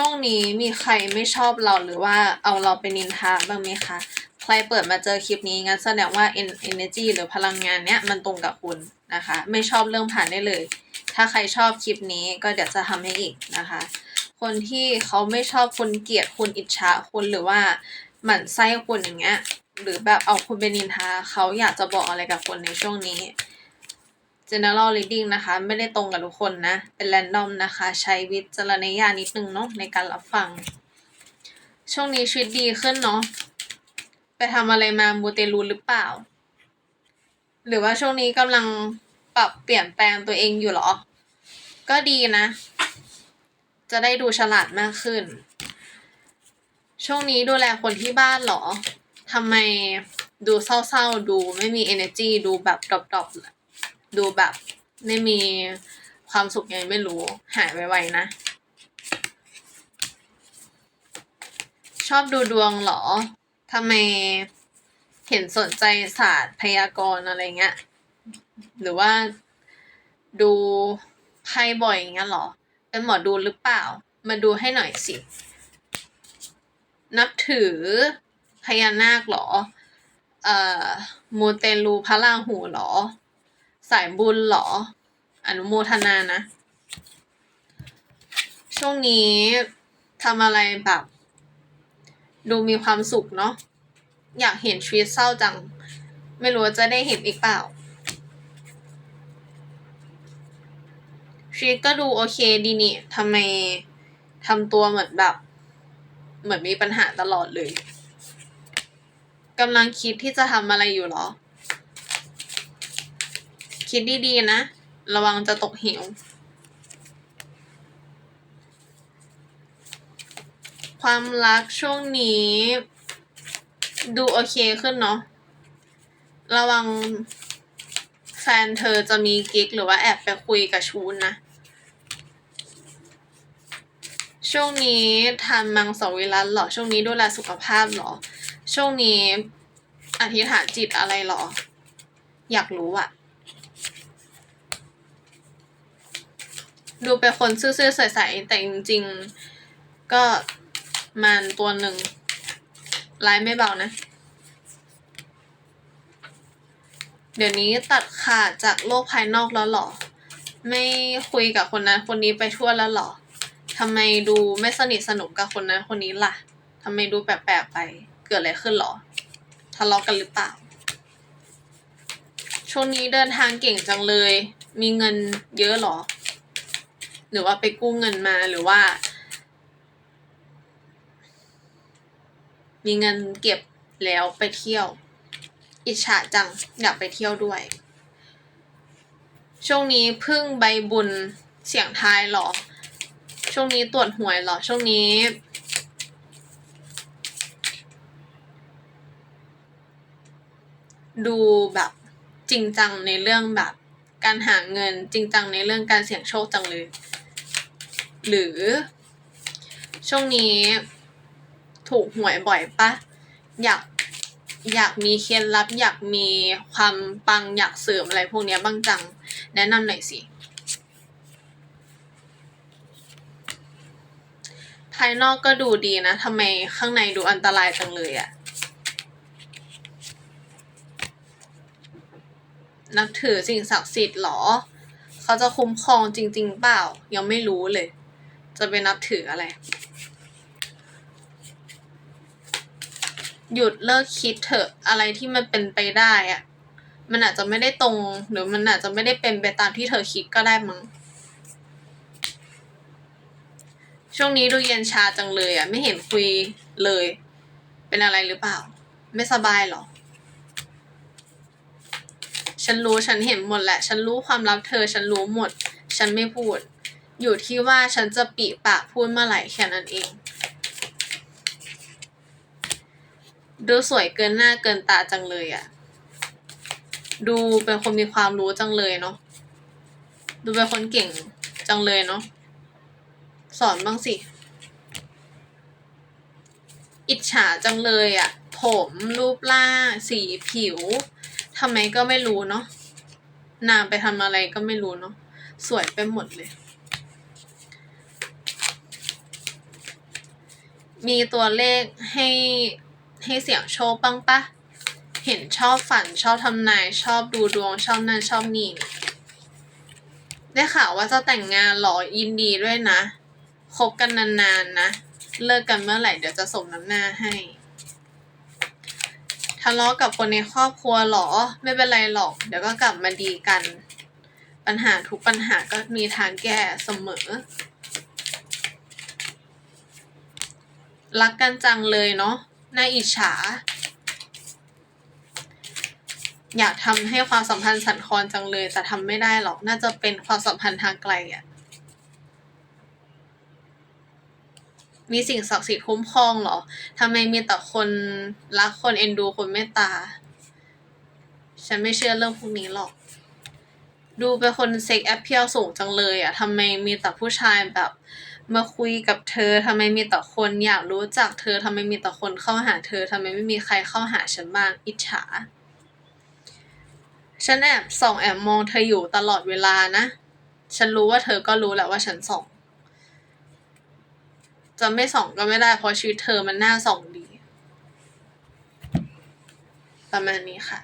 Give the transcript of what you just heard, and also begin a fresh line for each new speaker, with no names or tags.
ช่วงนี้มีใครไม่ชอบเราหรือว่าเอาเราไปนินทาบ้างไหมคะ ใครเปิดมาเจอคลิปนี้งั้นแสดงว่า energy หรือพลังงานเนี้ยมันตรงกับคุณนะคะ ไม่ชอบเรื่องผ่านได้เลย ถ้าใครชอบคลิปนี้ก็เดี๋ยวจะทำให้อีกนะคะ คนที่เขาไม่ชอบคุณเกลียดคุณอิจฉาคุณหรือว่าหมั่นไส้คุณอย่างเงี้ยหรือแบบเอาคุณไปนินทาเขาอยากจะบอกอะไรกับคนในช่วงนี้ general reading นะคะ ไม่ได้ตรงกับทุกคนนะ เป็น random นะคะ ใช้วิจารณญาณนิดนึงเนาะในการรับฟัง ช่วงนี้ชีวิตดีขึ้นเนาะไปทำอะไรมามูเตลูหรือเปล่า หรือว่าช่วงนี้กำลังปรับเปลี่ยนแปลงตัวเองอยู่หรอ ก็ดีนะ จะได้ดูฉลาดมากขึ้น ช่วงนี้ดูแลคนที่บ้านหรอทำไมดูเศร้าๆ ดูไม่มี energy ดูแบบดรอปๆ ดูแบบไม่มีความสุขยังไงไม่รู้ หายไวๆนะ ชอบดูดวงเหรอทำไมเห็นสนใจศาสตร์พยากรณ์อะไรเงี้ย หรือว่าดูไพ่บ่อยอย่างเงี้ยเหรอ เป็นหมอดูหรือเปล่า มาดูให้หน่อยสิ นับถือพญานาคเหรอ เอ่อมูเตลูพระราหูเหรอ สายบุญเหรอ อนุโมทนานะ ช่วงนี้ทำอะไรแบบ ดูมีความสุขเนาะอยากเห็นชีวิตเศร้าจัง ไม่รู้จะได้เห็นอีกเปล่า ชีวิตก็ดูโอเคดีนี่ทำไมทำตัวเหมือนแบบ เหมือนมีปัญหาตลอดเลยกำลังคิดที่จะทำอะไรอยู่หรอ คิดดีๆนะ ระวังจะตกเหว ความรักช่วงนี้ ดูโอเคขึ้นเนาะ ระวังแฟนเธอจะมีกิ๊กหรือว่าแอบไปคุยกับชูนนะ ช่วงนี้ทานมังสวิรัตเหรอ ช่วงนี้ดูแลสุขภาพเหรอ ช่วงนี้อธิษฐานจิตอะไรเหรอ อยากรู้อะ ดูเป็นคนซื่อๆใสๆแต่จริงๆ ก็มันตัวหนึ่งร้ายไม่เบานะ เดี๋ยวนี้ตัดขาดจากโลกภายนอกแล้วหรอ ไม่คุยกับคนนั้นคนนี้ไปทั่วแล้วหรอทำไมดูไม่สนิทสนมกับคนนั้นคนนี้ล่ะทำไมดูแปลกๆไป เกิดอะไรขึ้นหรอทะเลาะกันหรือเปล่า ช่วงนี้เดินทางเก่งจังเลย มีเงินเยอะหรอ หรือว่าไปกู้เงินมาหรือว่า มีเงินเก็บแล้วไปเที่ยว อิจฉาจังอยากไปเที่ยวด้วย ช่วงนี้พึ่งใบบุญเสียงทายหรอ ช่วงนี้ตรวจหวยหรอ ช่วงนี้ดูแบบจริงจังในเรื่องแบบ การหาเงินจริงจังในเรื่องการเสี่ยงโชคจังเลย หรือ ช่วงนี้ถูกหวยบ่อยปะอยากอยากมีเคล็ดลับ อยากมีความปังอยากเสริมอะไรพวกนี้บ้างจัง แนะนำหน่อยสิ ภายนอกก็ดูดีนะทำไมข้างในดูอันตรายจังเลยอะนับถือสิ่งศักดิ์สิทธิ์เหรอ เขาจะคุ้มครองจริง ๆ เปล่า ยังไม่รู้เลย จะไปนับถืออะไร หยุดเลิกคิดเถอะอะไรที่มันเป็นไปได้อะมันอาจจะไม่ได้ตรง หรือมันอาจจะไม่ได้เป็นไปตามที่เธอคิดก็ได้มั้งช่วงนี้ดูเย็นชาจังเลยอะ ไม่เห็นคุยเลย เป็นอะไรหรือเปล่า ไม่สบายหรอ ฉันรู้ฉันเห็นหมดแหละ ฉันรู้ความลับเธอ ฉันรู้หมด ฉันไม่พูด อยู่ที่ว่าฉันจะปีปากพูดเมื่อไหร่แค่นั้นเอง ดูสวยเกินหน้าเกินตาจังเลยอะดูเป็นคนมีความรู้จังเลยเนาะ ดูเป็นคนเก่งจังเลยเนาะ สอนบ้างสิ อิจฉาจังเลยอะผมรูปร่างสีผิวทำไมก็ไม่รู้เนาะนางไปทำอะไรก็ไม่รู้เนาะ สวยไปหมดเลย มีตัวเลขให้ให้เสี่ยงโชคบ้างปะ เห็นชอบฝันชอบทำนายชอบดูดวงชอบนั่นชอบนี่นี่ได้ข่าวว่าจะแต่งงานหรอยินดีด้วยนะ คบกันนานๆนะ เลิกกันเมื่อไหร่เดี๋ยวจะส่งน้ำหน้าให้ ทะเลาะกับคนในครอบครัวหรอ ไม่เป็นไรหรอก เดี๋ยวก็กลับมาดีกัน ปัญหาทุกปัญหาก็มีทางแก้เสมอ รักกันจังเลยเนาะน่าอิจฉา อยากทำให้ความสัมพันธ์สั่นคลอนจังเลย แต่ทำไม่ได้หรอกน่าจะเป็นความสัมพันธ์ทางไกลอะมีสิ่งศักดิ์สิทธิ์คุ้มครองหรอทำไมมีแต่คนรักคนเอ็นดูคนเมตตา ฉันไม่เชื่อเรื่องพวกนี้หรอก ดูเป็นคนเซ็กแอปเพียลสูงจังเลยอะทำไมมีแต่ผู้ชายแบบ มาคุยกับเธอทำไมมีแต่คนอยากรู้จักเธอทำไมมีแต่คนเข้าหาเธอทำไมไม่มีใครเข้าหาฉันบ้างอิจฉา ฉันแอบส่องแอบมองเธออยู่ตลอดเวลานะ ฉันรู้ว่าเธอก็รู้แหละว่าฉันส่อง จะไม่ส่องก็ไม่ได้เพราะชีวิตเธอมันน่าส่องดี ประมาณนี้ค่ะ